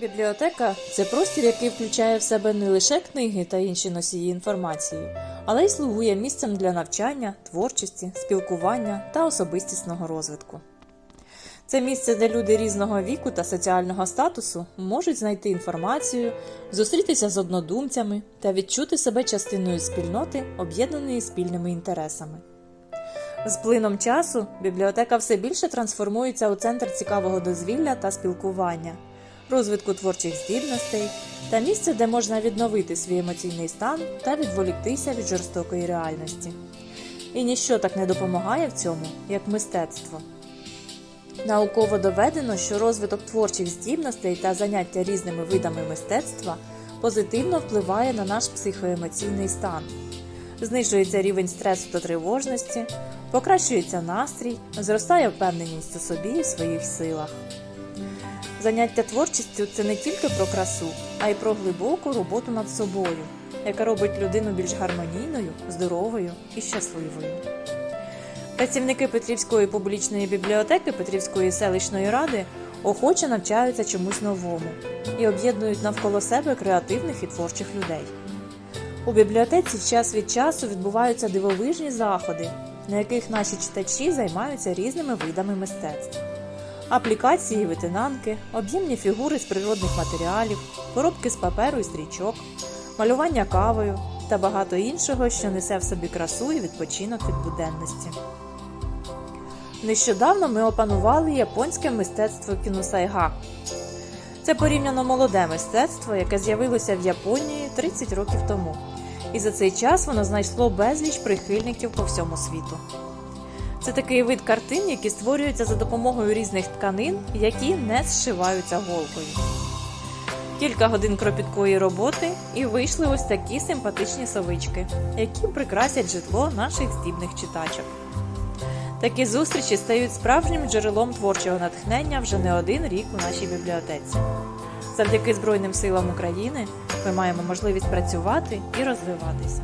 Бібліотека це простір, який включає в себе не лише книги та інші носії інформації, але й слугує місцем для навчання, творчості, спілкування та особистісного розвитку. Це місце, де люди різного віку та соціального статусу можуть знайти інформацію, зустрітися з однодумцями та відчути себе частиною спільноти, об'єднаної спільними інтересами. З плином часу бібліотека все більше трансформується у центр цікавого дозвілля та спілкування, розвитку творчих здібностей та місце, де можна відновити свій емоційний стан та відволіктися від жорстокої реальності. І ніщо так не допомагає в цьому, як мистецтво. Науково доведено, що розвиток творчих здібностей та заняття різними видами мистецтва позитивно впливає на наш психоемоційний стан. Знижується рівень стресу та тривожності, покращується настрій, зростає впевненість у собі і в своїх силах. Заняття творчістю це не тільки про красу, а й про глибоку роботу над собою, яка робить людину більш гармонійною, здоровою і щасливою. Працівники Петрівської публічної бібліотеки Петрівської селищної ради охоче навчаються чомусь новому і об'єднують навколо себе креативних і творчих людей. У бібліотеці час від часу відбуваються дивовижні заходи, на яких наші читачі займаються різними видами мистецтв. Аплікації, витинанки, об'ємні фігури з природних матеріалів, коробки з паперу і стрічок, малювання кавою та багато іншого, що несе в собі красу і відпочинок від буденності. Нещодавно ми опанували японське мистецтво кіносайга. Це порівняно молоде мистецтво, яке з'явилося в Японії 30 років тому. І за цей час воно знайшло безліч прихильників по всьому світу. Це такий вид картин, які створюються за допомогою різних тканин, які не зшиваються голкою. Кілька годин кропіткої роботи і вийшли ось такі симпатичні совички, які прикрасять житло наших здібних читачок. Такі зустрічі стають справжнім джерелом творчого натхнення вже не один рік у нашій бібліотеці. Завдяки Збройним силам України ми маємо можливість працювати і розвиватися.